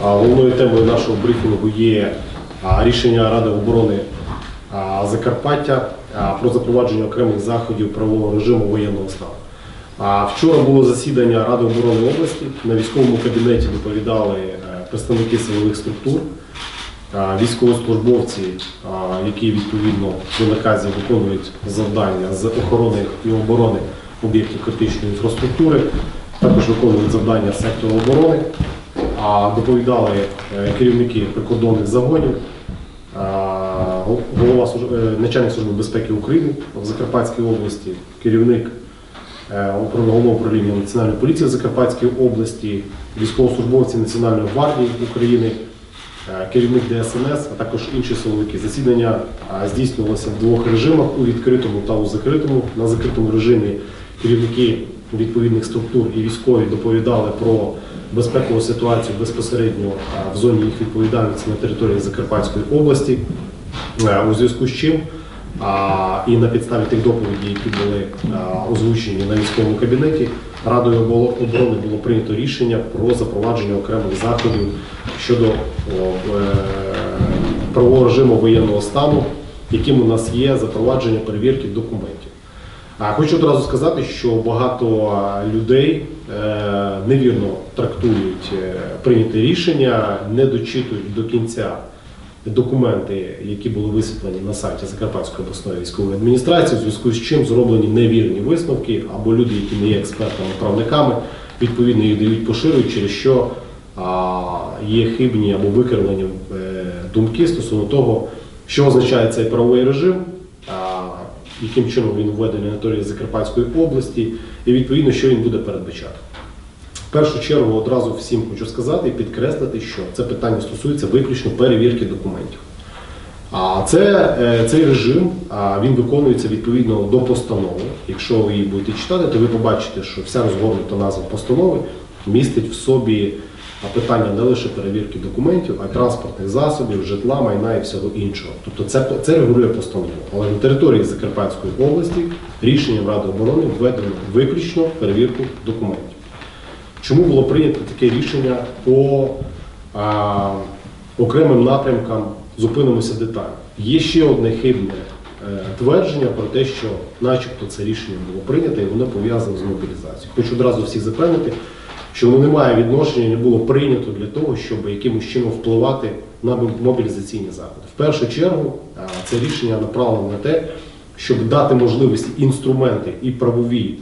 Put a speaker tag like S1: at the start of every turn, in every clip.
S1: Головною темою нашого брифінгу є рішення Ради оборони Закарпаття про запровадження окремих заходів правового режиму воєнного стану. Вчора було засідання Ради оборони області. На військовому кабінеті доповідали е, представники силових структур, військовослужбовці, які відповідно до наказів виконують завдання з охорони і оборони об'єктів критичної інфраструктури, також виконують завдання сектору оборони. А доповідали е, керівники прикордонних загонів, голова е, начальник служби безпеки України в Закарпатській області, керівник е, головного управління Національної поліції в Закарпатській області, військовослужбовці Національної гвардії України, е, керівник ДСНС, а також інші силовики. Засідання здійснювалося в двох режимах у відкритому та у закритому. На закритому режимі керівники відповідних структур і військові доповідали про безпекову ситуацію безпосередньо в зоні їх відповідальності на території Закарпатської області. Е, У зв'язку з чим і на підставі тих доповідей, які були озвучені на військовому кабінеті, Радою обо- оборони було прийнято рішення про запровадження окремих заходів щодо е, правового режиму воєнного стану, яким у нас є запровадження перевірки документів. Хочу одразу сказати, що багато людей е, невірно трактують е, прийняте рішення, не дочитують до кінця документи, які були висвітлені на сайті Закарпатської обласної військової адміністрації, в зв'язку з чим зроблені невірні висновки, або люди, які не є експертами, правниками, відповідно їх дають поширюють, через що є хибні або викривлені е, думки стосовно того, що означає цей правовий режим. яким чином він введений на території Закарпатської області, і відповідно, що він буде передбачати. В першу чергу одразу всім хочу сказати і підкреслити, що це питання стосується виключно перевірки документів. А це, е, цей режим він виконується відповідно до постанови. Якщо ви її будете читати, то ви побачите, що вся розгорнута назва постанови містить в собі питання не лише перевірки документів, а й транспортних засобів, житла, майна і всього іншого. Тобто це, це регулює постанова. Але на території Закарпатської області рішенням Ради оборони введено виключно перевірку документів. Чому було прийнято таке рішення по а, окремим напрямкам? Зупинимося детально. Є ще одне хибне е, твердження про те, що, начебто, це рішення було прийнято і воно пов'язане з мобілізацією. Хочу одразу всіх запевнити, що воно не має відношення, не було прийнято для того, щоб якимось чином впливати на мобілізаційні заходи. В першу чергу це рішення направлено на те, щоб дати можливості інструменти і правові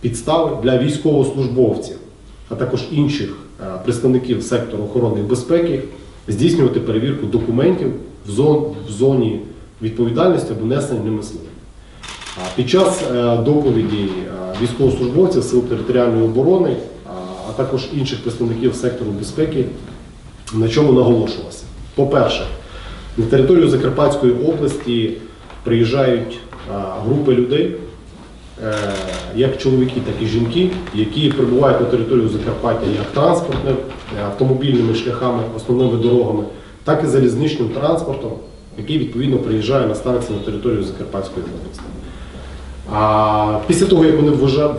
S1: підстави для військовослужбовців, а також інших е, представників сектору охорони і безпеки здійснювати перевірку документів в зон- в зоні відповідальності або несення ними служби. Під час е, доповіді е, військовослужбовців Сил територіальної оборони, а, також інших представників сектору безпеки, на чому наголошувалося. По-перше, на територію Закарпатської області приїжджають групи людей, як чоловіки, так і жінки, які прибувають на територію Закарпаття як транспортними, е, автомобільними шляхами, основними дорогами, так і залізничним транспортом, який відповідно приїжджає на станції на територію Закарпатської області. А після того, як вони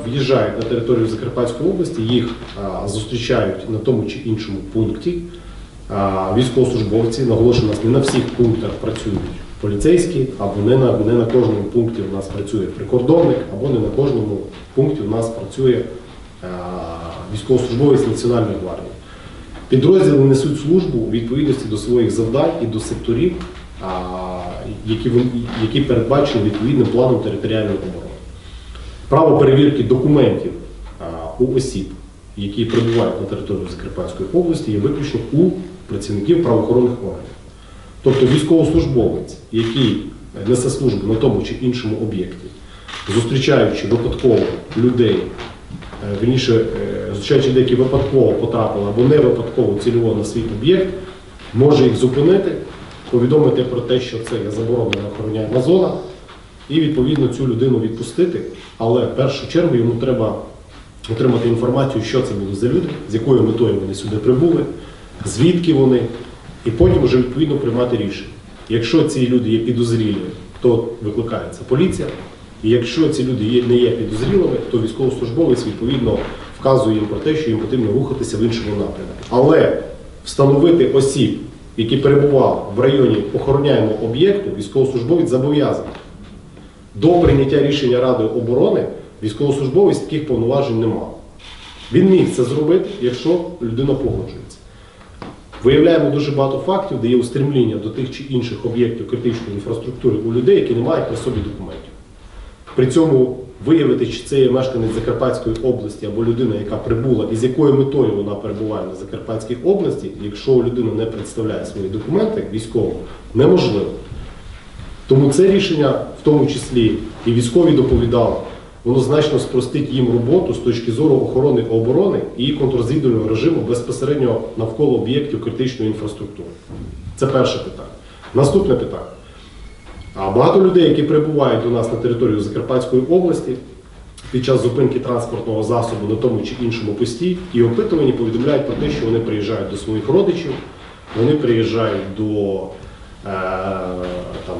S1: в'їжджають на територію Закарпатської області, їх зустрічають на тому чи іншому пункті. Військовослужбовці, наголошую, нас не на всіх пунктах працюють поліцейські, або не на, не на кожному пункті у нас працює прикордонник, або не на кожному пункті у нас працює а, військовослужбовець Національної гвардії. Підрозділи несуть службу у відповідності до своїх завдань і до секторів, а, які, які передбачені відповідним планом територіальної оборони. Право перевірки документів а, у осіб, які прибувають на територію Закарпатської області, є виключно у працівників правоохоронних органів. Тобто військовослужбовець, який несе службу на тому чи іншому об'єкті, зустрічаючи випадково людей, е, вірніше, е, зустрічаючи людей, які випадково потрапили або не випадково цільово на свій об'єкт, може їх зупинити, повідомити про те, що це є заборонена охороняема зона, і відповідно цю людину відпустити. Але в першу чергу йому треба отримати інформацію, що це були за люди, з якою метою вони сюди прибули, звідки вони, і потім вже відповідно приймати рішення. Якщо ці люди є підозрілі, то викликається поліція. І якщо ці люди не є підозрілими, то військовослужбовець відповідно вказує їм про те, що їм потрібно рухатися в іншому напрямку. Але встановити осіб, які перебували в районі охороняємого об'єкту, військовослужбовець зобов'язаний. До прийняття рішення Ради оборони військовослужбовець таких повноважень не мав. Він міг це зробити, якщо людина погоджується. Виявляємо дуже багато фактів, де є устремління до тих чи інших об'єктів критичної інфраструктури у людей, які не мають при собі документів. При цьому виявити, чи це є мешканець Закарпатської області або людина, яка прибула, і з якою метою вона перебуває на Закарпатській області, якщо людина не представляє свої документи військово, неможливо. Тому це рішення, в тому числі і військові доповідали, воно значно спростить їм роботу з точки зору охорони оборони і контррозвідувального режиму безпосередньо навколо об'єктів критичної інфраструктури. Це перше питання. Наступне питання. А багато людей, які прибувають до нас на територію Закарпатської області під час зупинки транспортного засобу на тому чи іншому пості, і опитувані повідомляють про те, що вони приїжджають до своїх родичів, вони приїжджають до там,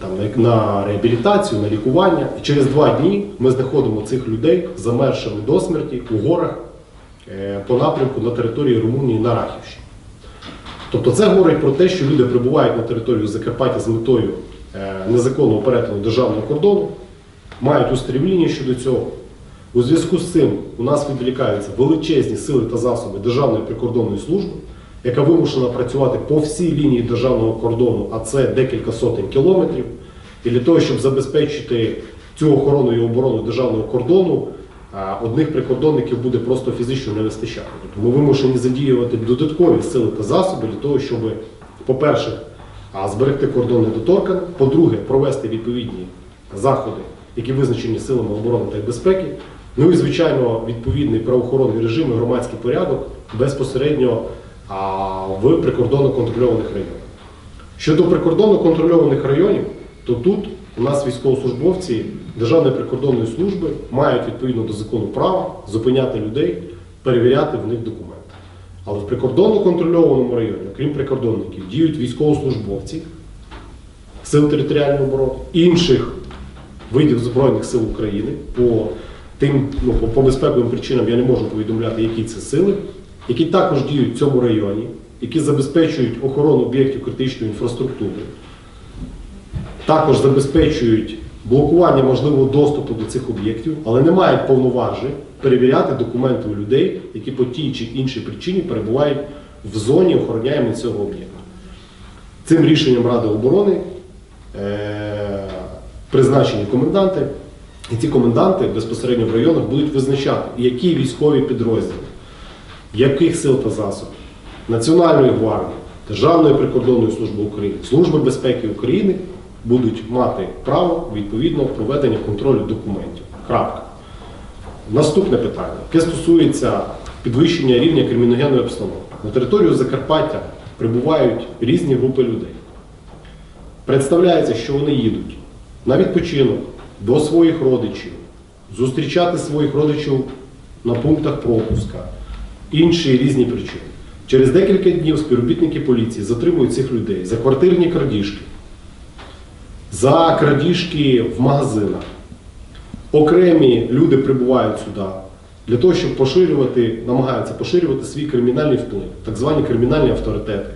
S1: там, на- реабілітацію, на лікування. І через два дні ми знаходимо цих людей замершими до смерті у горах е, по напрямку на території Румунії на Рахівщині. Тобто це говорить про те, що люди прибувають на територію Закарпаття з метою е, незаконного перетину державного кордону, мають устремління щодо цього. У зв'язку з цим у нас відволікаються величезні сили та засоби Державної прикордонної служби, яка вимушена працювати по всій лінії державного кордону, а це декілька сотень кілометрів. І для того, щоб забезпечити цю охорону і оборону державного кордону, одних прикордонників буде просто фізично не вистачати. Тобто ми вимушені задіювати додаткові сили та засоби для того, щоб, по-перше, зберегти кордон недоторканим, по-друге, провести відповідні заходи, які визначені силами оборони та безпеки. Ну і, звичайно, відповідний правоохоронний режим і громадський порядок безпосередньо в прикордонно контрольованих районах. Щодо прикордонно контрольованих районів, то тут у нас військовослужбовці Державної прикордонної служби мають відповідно до закону права зупиняти людей, перевіряти в них документи. Але в прикордонно контрольованому районі, окрім прикордонників, діють військовослужбовці Сил територіальної оборони, інших видів Збройних сил України. По тим ну, по безпековим причинам я не можу повідомляти, які це сили, які також діють в цьому районі, які забезпечують охорону об'єктів критичної інфраструктури, також забезпечують блокування можливого доступу до цих об'єктів, але не мають повноважень перевіряти документи у людей, які по тій чи іншій причині перебувають в зоні охороняємої цього об'єкту. Цим рішенням Ради оборони е, призначені коменданти, і ці коменданти безпосередньо в районах будуть визначати, які військові підрозділи, яких сил та засобів Національної гвардії, Державної прикордонної служби України, Служби безпеки України будуть мати право відповідно проведення контролю документів. Крапка. Наступне питання, яке стосується підвищення рівня криміногенної обстановки. На територію Закарпаття прибувають різні групи людей. Представляється, що вони їдуть на відпочинок до своїх родичів, зустрічати своїх родичів на пунктах пропуска, інші різні причини. Через декілька днів співробітники поліції затримують цих людей за квартирні крадіжки, за крадіжки в магазинах. Окремі люди прибувають сюди для того, щоб поширювати, намагаються поширювати свій кримінальний вплив, так звані кримінальні авторитети,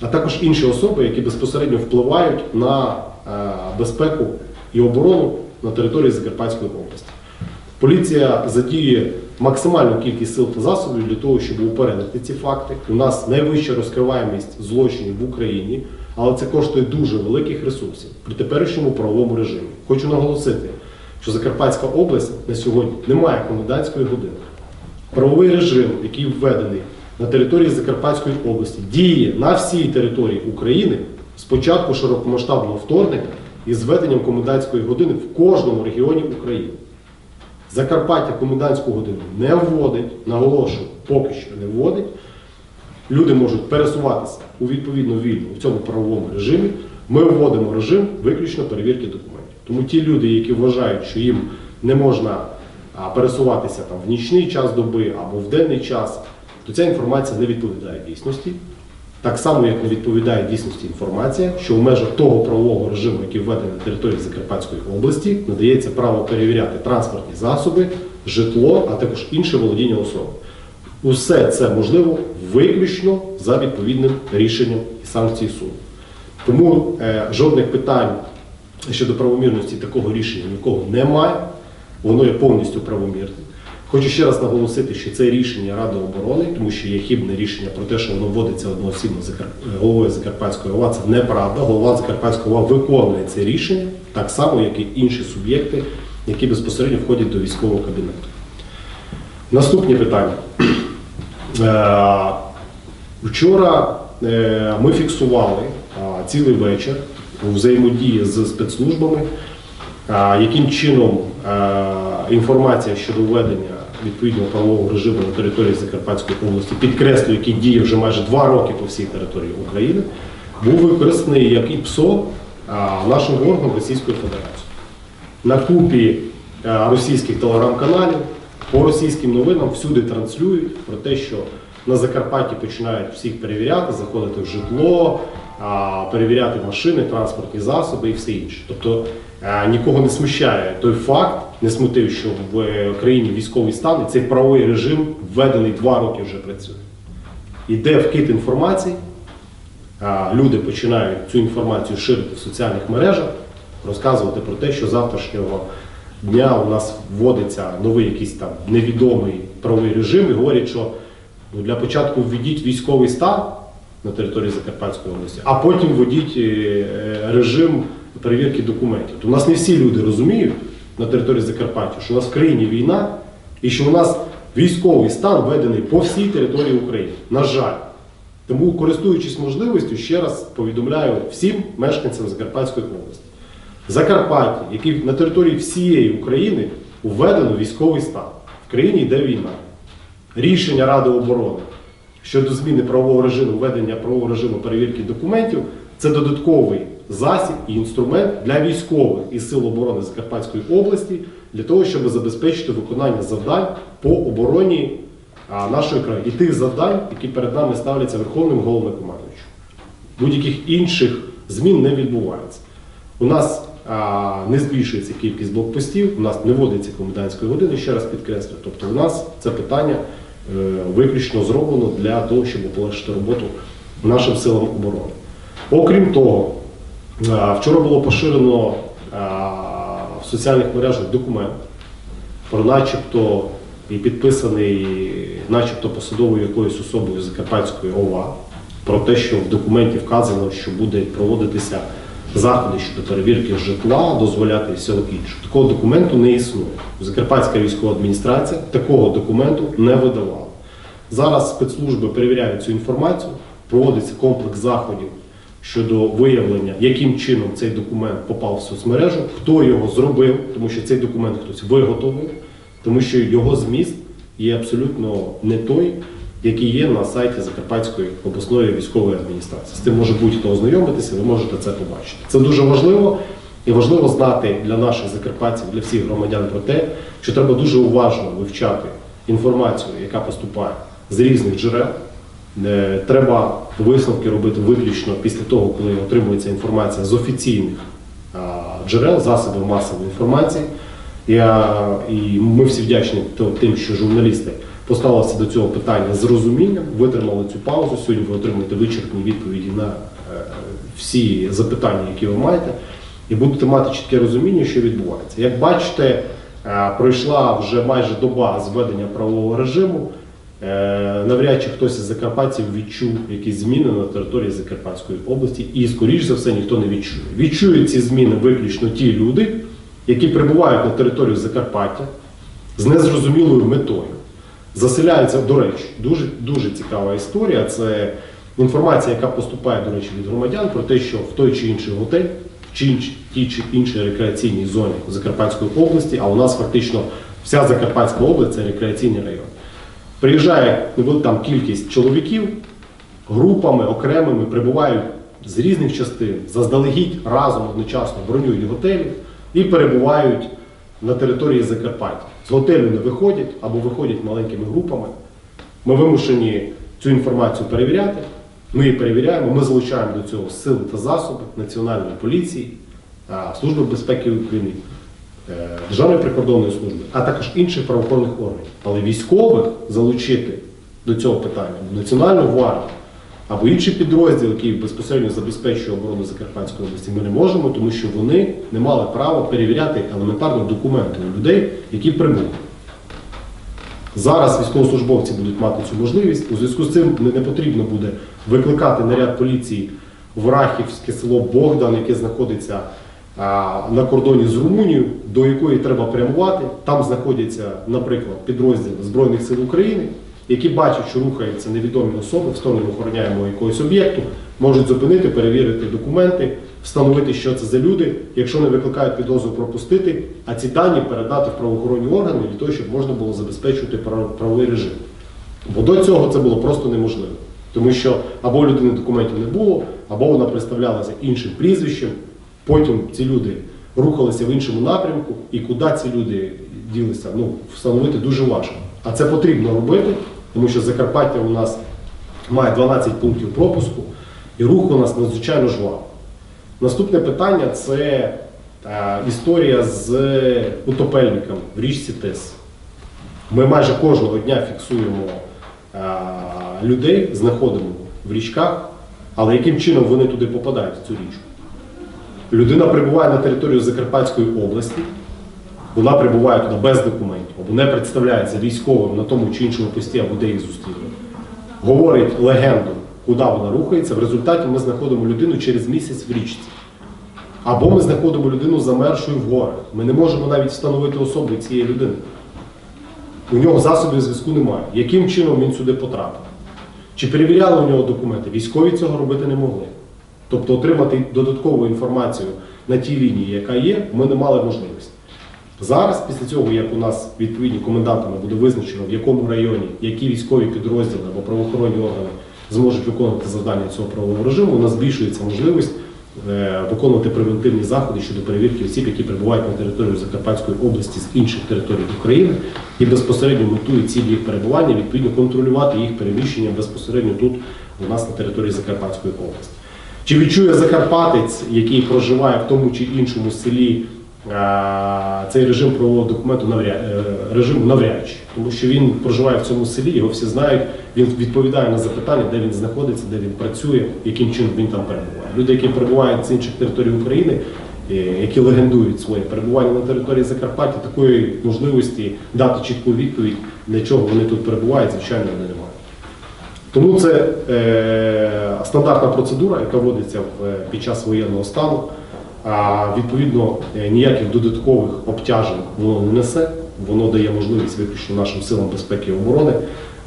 S1: а також інші особи, які безпосередньо впливають на е, безпеку і оборону на території Закарпатської області. Поліція задіє максимальну кількість сил та засобів для того, щоб упередити ці факти. У нас найвища розкриваємість злочинів в Україні, але це коштує дуже великих ресурсів при теперішньому правовому режимі. Хочу наголосити, що Закарпатська область на сьогодні не має комендантської години. Правовий режим, який введений на території Закарпатської області, діє на всій території України з початку широкомасштабного вторгнення і з введенням комендантської години в кожному регіоні України. Закарпаття комендантську годину не вводить, наголошую, поки що не вводить. Люди можуть пересуватися у відповідно вільно в цьому правовому режимі. Ми вводимо режим виключно перевірки документів. Тому ті люди, які вважають, що їм не можна пересуватися там в нічний час доби або в денний час, то ця інформація не відповідає дійсності. Так само, як не відповідає дійсності інформація, що в межах того правового режиму, який введений на території Закарпатської області, надається право перевіряти транспортні засоби, житло, а також інше володіння особи. Усе це можливо виключно за відповідним рішенням і санкцій суду. Тому е, жодних питань щодо правомірності такого рішення нікого немає, воно є повністю правомірним. Хочу ще раз наголосити, що це рішення Ради оборони, тому що є хібне рішення про те, що воно вводиться одноосібно Закар- головою Закарпатської ОВА. Це неправда. Голова Закарпатської ОВА виконує це рішення так само, як і інші суб'єкти, які безпосередньо входять до військового кабінету. Наступні питання. Е, Вчора е, ми фіксували цілий вечір у взаємодії з спецслужбами, яким чином е, інформація щодо введення відповідного правового режиму на території Закарпатської області, підкреслюю, який діє вже майже два роки по всій території України, був використаний як і ПСО нашим ворогом Російської Федерації на купі російських телеграм-каналів по російським новинам всюди транслюють про те, що на Закарпатті починають всіх перевіряти, заходити в житло, перевіряти машини, транспортні засоби і все інше. Тобто нікого не смущає той факт, не смутив, що в е, країні військовий стан і цей правовий режим введений два роки вже працює. Іде вкид інформації, люди починають цю інформацію ширити в соціальних мережах, розказувати про те, що завтрашнього дня у нас вводиться новий якийсь там невідомий правовий режим і говорять, що ну, для початку введіть військовий стан на території Закарпатської області, а потім введіть е, е, режим перевірки документів. То у нас не всі люди розуміють на території Закарпаття, що у нас в країні війна і що у нас військовий стан введений по всій території України. На жаль. Тому, користуючись можливістю, ще раз повідомляю всім мешканцям Закарпатської області. В Закарпатті, який на території всієї України введено військовий стан. В країні йде війна. Рішення Ради оборони щодо зміни правового режиму, введення правового режиму перевірки документів це додатковий засіб і інструмент для військових із Сил оборони Закарпатської області для того, щоб забезпечити виконання завдань по обороні нашої країни і тих завдань, які перед нами ставляться Верховним головнокомандуючим. Будь-яких інших змін не відбувається. У нас не збільшується кількість блокпостів, у нас не вводиться комендантської години, ще раз підкреслю. Тобто у нас це питання е, виключно зроблено для того, щоб полегшити роботу нашим силам оборони. Окрім того, вчора було поширено в соціальних мережах документ про начебто і підписаний начебто посадовою якоюсь особою Закарпатської ОВА про те, що в документі вказано, що буде проводитися заходи щодо перевірки житла, дозволяти і всього іншого. Такого документу не існує. Закарпатська військова адміністрація такого документу не видавала. Зараз спецслужби перевіряють цю інформацію, проводиться комплекс заходів щодо виявлення, яким чином цей документ попав в соцмережу, хто його зробив, тому що цей документ хтось виготовив, тому що його зміст є абсолютно не той, який є на сайті Закарпатської обласної військової адміністрації. З тим може будь-хто ознайомитися, ви можете це побачити. Це дуже важливо. І важливо знати для наших закарпатців, для всіх громадян про те, що треба дуже уважно вивчати інформацію, яка поступає з різних джерел. Е, Треба висновки робити виключно після того, коли отримується інформація з офіційних джерел, засобів масової інформації. Я, і ми всі вдячні тим, що журналісти поставилися до цього питання з розумінням, витримали цю паузу. Сьогодні ви отримуєте вичерпні відповіді на е, всі запитання, які ви маєте, і будете мати чітке розуміння, що відбувається. Як бачите, е, пройшла вже майже доба зведення правового режиму. Е, Навряд чи хтось із закарпатців відчув якісь зміни на території Закарпатської області, і, скоріш за все, ніхто не відчує. Відчують ці зміни виключно ті люди, які прибувають на територію Закарпаття з незрозумілою метою. Заселяються, до речі, дуже, дуже цікава історія. Це інформація, яка поступає, до речі, від громадян про те, що в той чи інший готель, інш, тій чи іншій рекреаційній зоні Закарпатської області, а у нас фактично вся Закарпатська область це рекреаційний район. Приїжджає там кількість чоловіків групами окремими прибувають з різних частин, заздалегідь разом одночасно бронюють готелі і перебувають на території Закарпаття. З готелю не виходять або виходять маленькими групами. Ми вимушені цю інформацію перевіряти, Ми її перевіряємо, ми залучаємо до цього сили та засоби Національної поліції, Служби безпеки України, Державної прикордонної служби, а також інших правоохоронних органів. Але військових залучити до цього питання, Національну гвардію або інші підрозділи, які безпосередньо забезпечують оборону Закарпатської області, ми не можемо, тому що вони не мали права перевіряти елементарно документи у людей, які прибули. Зараз військовослужбовці будуть мати цю можливість. У зв'язку з цим не, потрібно буде викликати наряд поліції в Рахівське село Богдан, яке знаходиться на кордоні з Румунією, до якої треба прямувати. Там знаходяться, наприклад, підрозділи Збройних сил України, які бачать, що рухаються невідомі особи в сторону охороняємого якогось об'єкту, можуть зупинити, перевірити документи, встановити, що це за люди. Якщо не викликають підозру, пропустити, а ці дані передати в правоохоронні органи для того, щоб можна було забезпечувати прав- правовий режим. Бо до цього це було просто неможливо. Тому що або людини документів не було, або вона представлялася іншим прізвищем. Потім ці люди рухалися в іншому напрямку, і куди ці люди ділися, ну, встановити дуже важко. А це потрібно робити, тому що Закарпаття у нас має 12 пунктів пропуску, і рух у нас надзвичайно жвавий. Наступне питання це е, історія з утопельником в річці Тис. Ми майже кожного дня фіксуємо е, людей, знаходимо в річках, але яким чином вони туди попадають, в цю річку? Людина прибуває на територію Закарпатської області, вона прибуває туди без документів, або не представляється військовим на тому чи іншому пості, або де їх зустріли. Говорить легенду, куди вона рухається. В результаті ми знаходимо людину через місяць в річці. Або ми знаходимо людину замершою в горах. Ми не можемо навіть встановити особу цієї людини. У нього засобів зв'язку немає. Яким чином він сюди потрапив? Чи перевіряли у нього документи? Військові цього робити не могли. Тобто отримати додаткову інформацію на тій лінії, яка є, ми не мали можливості. Зараз, після цього, як у нас відповідні комендантами буде визначено, в якому районі які військові підрозділи або правоохоронні органи зможуть виконувати завдання цього правового режиму, у нас збільшується можливість е, виконувати превентивні заходи щодо перевірки осіб, які прибувають на територію Закарпатської області з інших територій України і безпосередньо метують ціль їх перебування, відповідно контролювати їх переміщення безпосередньо тут у нас на території Закарпатської області. Чи відчує Закарпатець, який проживає в тому чи іншому селі, е, цей режим правового документу навряд, е, режиму навряд чи, тому що він проживає в цьому селі, його всі знають, він відповідає на запитання, де він знаходиться, де він працює, яким чином він там перебуває. Люди, які перебувають з інших територій України, е, які легендують своє перебування на території Закарпаття, такої можливості дати чітку відповідь, для чого вони тут перебувають, звичайно, не немає. Тому це е, стандартна процедура, яка вводиться в, під час воєнного стану. А відповідно е, ніяких додаткових обтяжень воно не несе. Воно дає можливість виключно нашим силам безпеки і оборони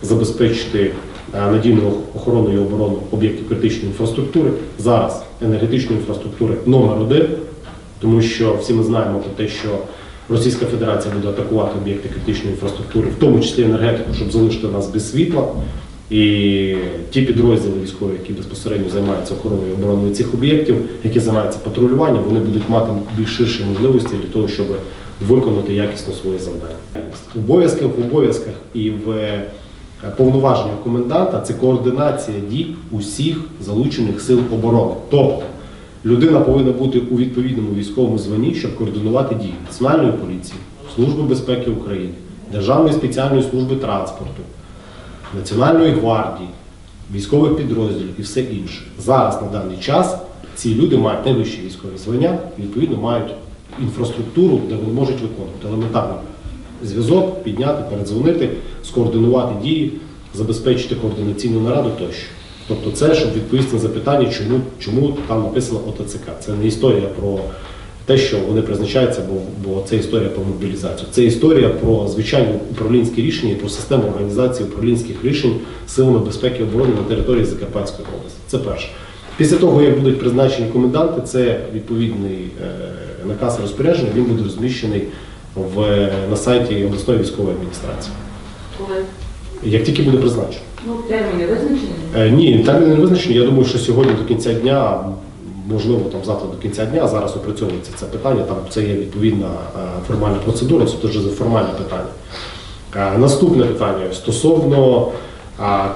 S1: забезпечити е, надійну охорону і оборону об'єктів критичної інфраструктури. Зараз енергетичної інфраструктури номер один, тому що всі ми знаємо про те, що Російська Федерація буде атакувати об'єкти критичної інфраструктури, в тому числі енергетику, щоб залишити нас без світла. І ті підрозділи військові, які безпосередньо займаються охороною обороною цих об'єктів, які займаються патрулюванням, вони будуть мати більш ширші можливості для того, щоб виконати якісно свої завдання. В обов'язках в обов'язках і в е, повноваженнях коменданта це координація дій усіх залучених сил оборони. Тобто людина повинна бути у відповідному військовому званні, щоб координувати дії Національної поліції, Служби безпеки України, Державної спеціальної служби транспорту. Національної гвардії, військових підрозділів і все інше. Зараз на даний час ці люди мають найвищі військові звання, і, відповідно мають інфраструктуру, де вони можуть виконувати елементарно зв'язок, підняти, передзвонити, скоординувати дії, забезпечити координаційну нараду тощо. Тобто це, щоб відповісти на запитання, чому, чому там написано ОТЦК. Це не історія про те, що вони призначаються, бо, бо це історія про мобілізацію. Це історія про звичайні управлінські рішення і про систему організації управлінських рішень силами безпеки і оборони на території Закарпатської області. Це перше. Після того, як будуть призначені коменданти, це відповідний е, наказ розпорядження, він буде розміщений в, на сайті обласної військової адміністрації. Як тільки буде призначено.
S2: Ну, терміни визначені?
S1: Е, Ні, терміни не визначені. Я думаю, що сьогодні до кінця дня, можливо, там завтра до кінця дня, зараз опрацьовується це питання. Там це є відповідна е, формальна процедура, це дуже формальне питання. Е, Наступне питання стосовно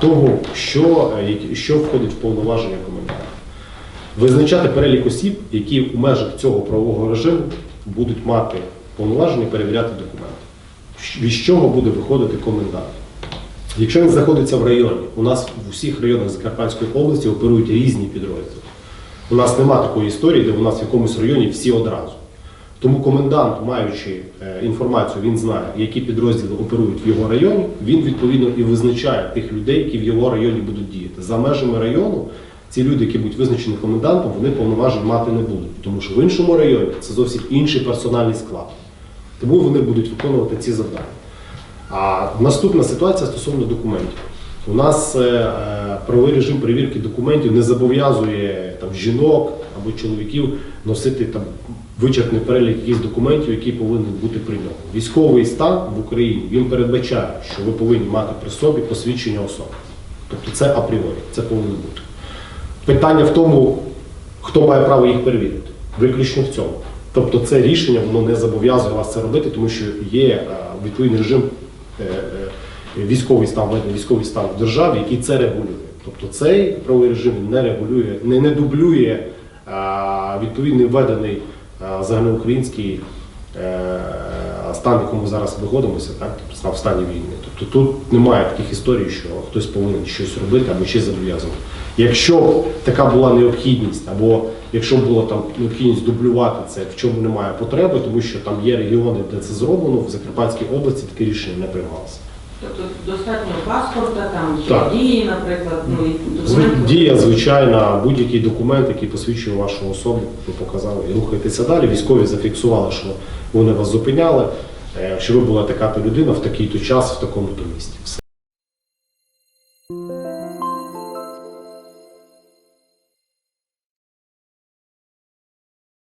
S1: того, що, е, що входить в повноваження коменданта. Визначати перелік осіб, які в межах цього правового режиму будуть мати повноваження перевіряти документи. Від чого буде виходити комендант? Якщо він знаходиться в районі, у нас в усіх районах Закарпатської області оперують різні підрозділи. У нас немає такої історії, де у нас в якомусь районі всі одразу. Тому комендант, маючи е, інформацію, він знає, які підрозділи оперують в його районі, він відповідно і визначає тих людей, які в його районі будуть діяти. За межами району ці люди, які будуть визначені комендантом, вони повноважень мати не будуть, тому що в іншому районі це зовсім інший персональний склад. Тому вони будуть виконувати ці завдання. А наступна ситуація стосовно документів. У нас е, е, правовий режим перевірки документів не зобов'язує там, жінок або чоловіків носити там, вичерпний перелік якихось документів, які повинні бути при. Військовий стан в Україні він передбачає, що ви повинні мати при собі посвідчення особи. Тобто це апріорі, це повинно бути. Питання в тому, хто має право їх перевірити. Виключно в цьому. Тобто це рішення воно не зобов'язує вас це робити, тому що є е, відповідний режим військовий стан, введений військовий стан в державі, який це регулює. Тобто цей правовий режим не регулює, не, не дублює е, відповідний введений е, загальноукраїнський е, стан, в якому зараз знаходимося, так? тобто в стані війни. Тобто тут немає таких історій, що хтось повинен щось робити або ще зобов'язаний. Якщо б така була необхідність, або якщо б була там необхідність дублювати це, в чому немає потреби, тому що там є регіони, де це зроблено, в Закарпатській області таке рішення не приймалося.
S2: Тобто достатньо паспорта, там
S1: Так.
S2: дії, наприклад, ну і
S1: Зв-
S2: документів.
S1: Дія звичайна, будь-який документ, який посвідчує вашу особу, ви показали і рухаєтеся далі. Військові зафіксували, що вони вас зупиняли, е, що ви була така-то людина в такий-то час, в такому-то місті. Все.